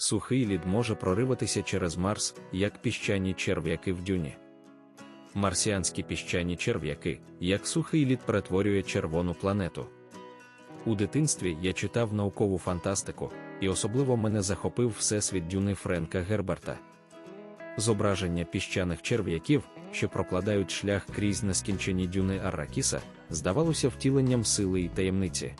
сухий лід може прориватися через Марс, як піщані черв'яки в дюні. Марсіанські піщані черв'яки, як сухий лід перетворює червону планету. У дитинстві я читав наукову фантастику, і особливо мене захопив всесвіт дюни Френка Герберта. Зображення піщаних черв'яків, що прокладають шлях крізь нескінчені дюни Арракіса, здавалося втіленням сили і таємниці.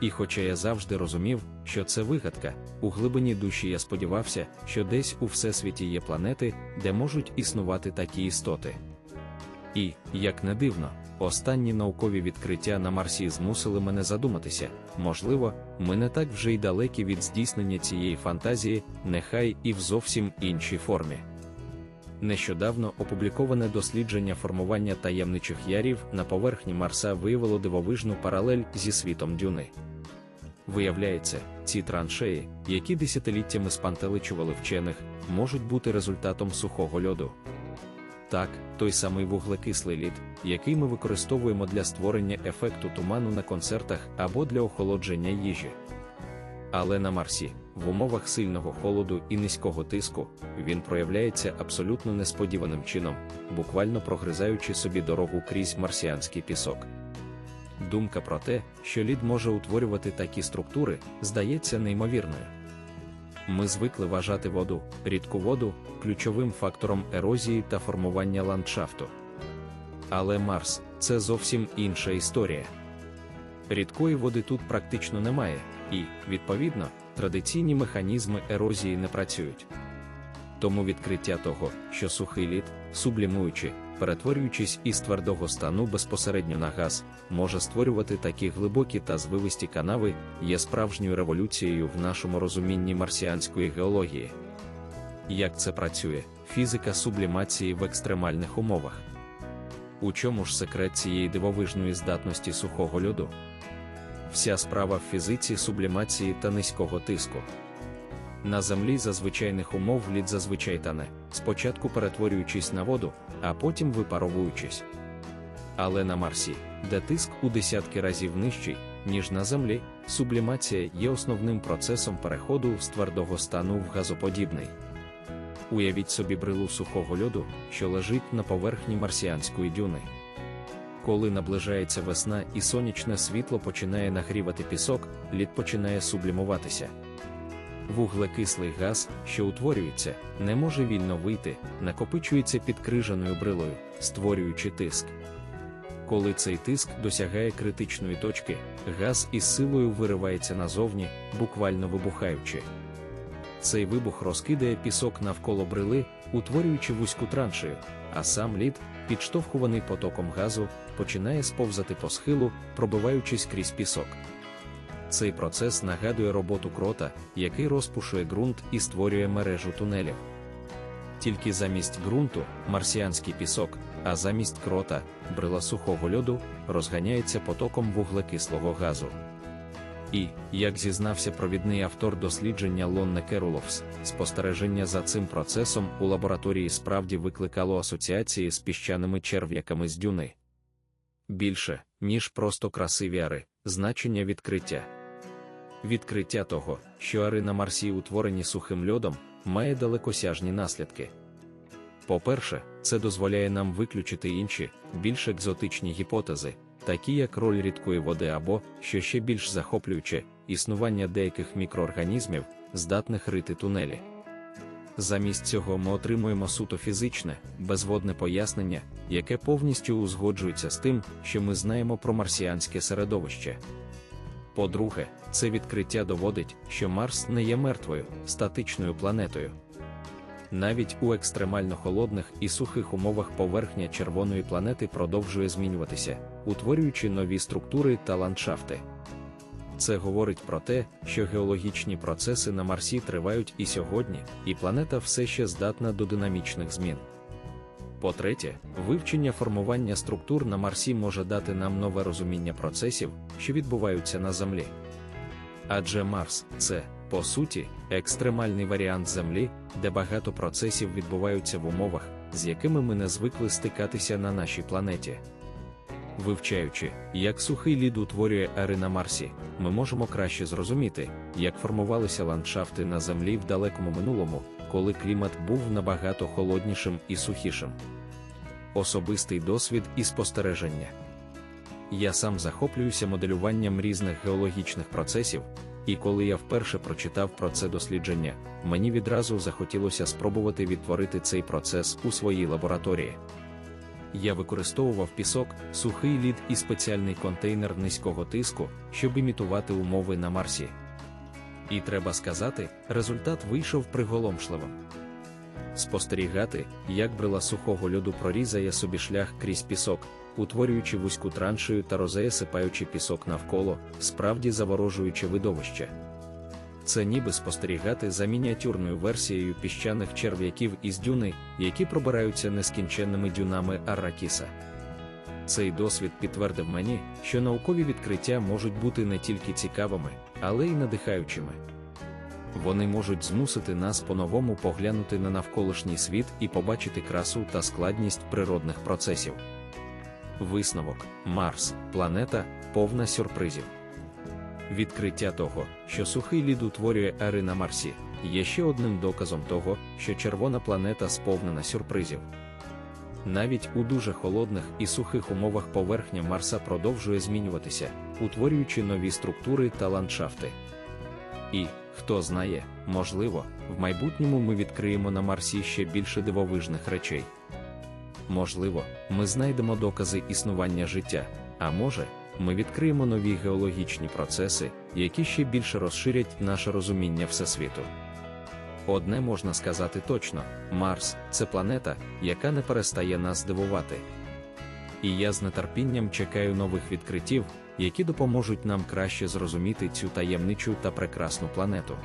І хоча я завжди розумів, що це вигадка, у глибині душі я сподівався, що десь у всесвіті є планети, де можуть існувати такі істоти. І, як не дивно, останні наукові відкриття на Марсі змусили мене задуматися можливо, ми не так вже й далекі від здійснення цієї фантазії, нехай і в зовсім іншій формі. Нещодавно опубліковане дослідження формування таємничих ярів на поверхні Марса виявило дивовижну паралель зі світом дюни. Виявляється, ці траншеї, які десятиліттями спантеличували вчених, можуть бути результатом сухого льоду. Так, той самий вуглекислий лід, який ми використовуємо для створення ефекту туману на концертах або для охолодження їжі. Але на Марсі, в умовах сильного холоду і низького тиску, він проявляється абсолютно несподіваним чином, буквально прогризаючи собі дорогу крізь марсіанський пісок. Думка про те, що лід може утворювати такі структури, здається неймовірною. Ми звикли вважати воду, рідку воду, ключовим фактором ерозії та формування ландшафту. Але Марс це зовсім інша історія. Рідкої води тут практично немає, і, відповідно, традиційні механізми ерозії не працюють. Тому відкриття того, що сухий лід, сублімуючи, перетворюючись із твердого стану безпосередньо на газ, може створювати такі глибокі та звивисті канави, є справжньою революцією в нашому розумінні марсіанської геології. Як це працює, фізика сублімації в екстремальних умовах? У чому ж секрет цієї дивовижної здатності сухого льоду? Вся справа в фізиці сублімації та низького тиску. На землі за звичайних умов лід зазвичай тане, спочатку перетворюючись на воду, а потім випаровуючись. Але на Марсі, де тиск у десятки разів нижчий, ніж на землі, сублімація є основним процесом переходу з твердого стану в газоподібний. Уявіть собі брилу сухого льоду, що лежить на поверхні марсіанської дюни. Коли наближається весна і сонячне світло починає нагрівати пісок, лід починає сублімуватися. Вуглекислий газ, що утворюється, не може вільно вийти, накопичується під крижаною брилою, створюючи тиск. Коли цей тиск досягає критичної точки, газ із силою виривається назовні, буквально вибухаючи. Цей вибух розкидає пісок навколо брили, утворюючи вузьку траншею, а сам лід, підштовхуваний потоком газу, починає сповзати по схилу, пробиваючись крізь пісок. Цей процес нагадує роботу крота, який розпушує ґрунт і створює мережу тунелів. Тільки замість ґрунту марсіанський пісок, а замість крота, брила сухого льоду, розганяється потоком вуглекислого газу. І, як зізнався провідний автор дослідження Лонне Керуловс, спостереження за цим процесом у лабораторії справді викликало асоціації з піщаними черв'яками з дюни. Більше, ніж просто красиві ари, значення відкриття. Відкриття того, що ари на Марсі утворені сухим льодом, має далекосяжні наслідки. По-перше, це дозволяє нам виключити інші, більш екзотичні гіпотези, такі як роль рідкої води або, що ще більш захоплююче, існування деяких мікроорганізмів, здатних рити тунелі. Замість цього ми отримуємо суто фізичне, безводне пояснення, яке повністю узгоджується з тим, що ми знаємо про марсіанське середовище. По-друге, це відкриття доводить, що Марс не є мертвою, статичною планетою. Навіть у екстремально холодних і сухих умовах поверхня червоної планети продовжує змінюватися, утворюючи нові структури та ландшафти. Це говорить про те, що геологічні процеси на Марсі тривають і сьогодні, і планета все ще здатна до динамічних змін. По-третє, вивчення формування структур на Марсі може дати нам нове розуміння процесів, що відбуваються на Землі. Адже Марс це, по суті, екстремальний варіант Землі, де багато процесів відбуваються в умовах, з якими ми не звикли стикатися на нашій планеті. Вивчаючи, як сухий лід утворює ери на Марсі, ми можемо краще зрозуміти, як формувалися ландшафти на Землі в далекому минулому, коли клімат був набагато холоднішим і сухішим. Особистий досвід і спостереження. Я сам захоплююся моделюванням різних геологічних процесів, і коли я вперше прочитав про це дослідження, мені відразу захотілося спробувати відтворити цей процес у своїй лабораторії. Я використовував пісок, сухий лід і спеціальний контейнер низького тиску, щоб імітувати умови на Марсі. І треба сказати, результат вийшов приголомшливим. Спостерігати, як брила сухого льоду прорізає собі шлях крізь пісок, утворюючи вузьку траншею та розеясипаючи пісок навколо, справді заворожуюче видовище. Це ніби спостерігати за мініатюрною версією піщаних черв'яків із дюни, які пробираються нескінченними дюнами Арракіса. Цей досвід підтвердив мені, що наукові відкриття можуть бути не тільки цікавими, але й надихаючими. Вони можуть змусити нас по-новому поглянути на навколишній світ і побачити красу та складність природних процесів. Висновок Марс, планета, повна сюрпризів. Відкриття того, що сухий лід утворює ери на Марсі, є ще одним доказом того, що червона планета сповнена сюрпризів. Навіть у дуже холодних і сухих умовах поверхня Марса продовжує змінюватися, утворюючи нові структури та ландшафти. І, хто знає, можливо, в майбутньому ми відкриємо на Марсі ще більше дивовижних речей. Можливо, ми знайдемо докази існування життя, а може, ми відкриємо нові геологічні процеси, які ще більше розширять наше розуміння Всесвіту. Одне можна сказати точно: Марс це планета, яка не перестає нас дивувати. І я з нетерпінням чекаю нових відкриттів, які допоможуть нам краще зрозуміти цю таємничу та прекрасну планету.